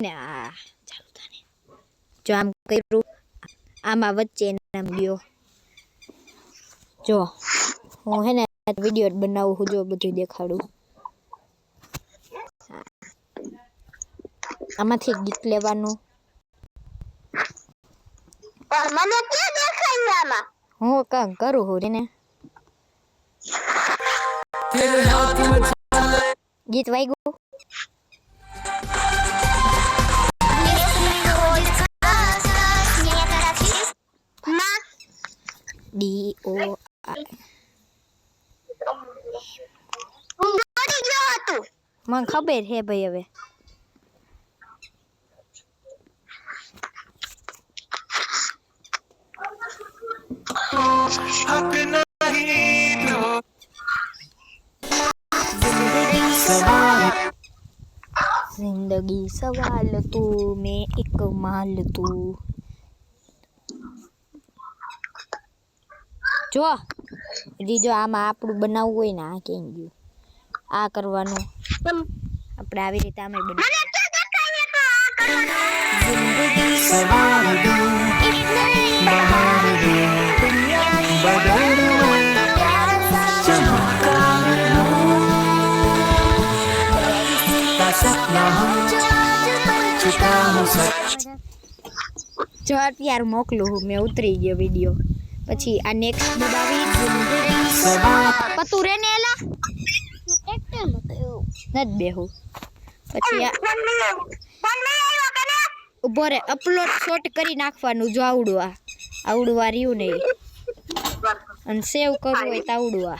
ને આ ચાલુ થાને જો આમ કર્યું આમાં વચ્ચે નામ ગયો જો હું હે ને વીડિયો બનાવું હું જો બધું દેખાડું. આમાંથી ગીત લેવાનું. મને ક્યાં દેખાય આમાં? હું કામ કરું હું ને ગીત વાગ્યું? હું દોડી ગયો હતો મને ખબર છે ભાઈ હવે. જિંદગી સવાલ તું, મેં એક માલ તું. જો હજી જો આમાં આપણું બનાવવું હોય ને આ કેમ ગયું આ કરવાનું આપણે આવી રીતે આમે બનાવ જો અત્યારે મોકલું હું મેં ઉતરી ગયો વીડિયો પછી આ નેક્સ્ટ દબાવી. પતું રે ને એલા? નત બેહું. પછી ઊભો રે અપલોડ શોટ કરી નાખવાનું, જો આવડું આ. આવડું આ રહ્યું નહીં. અને સેવ કરવું હોય તો આવડું આ.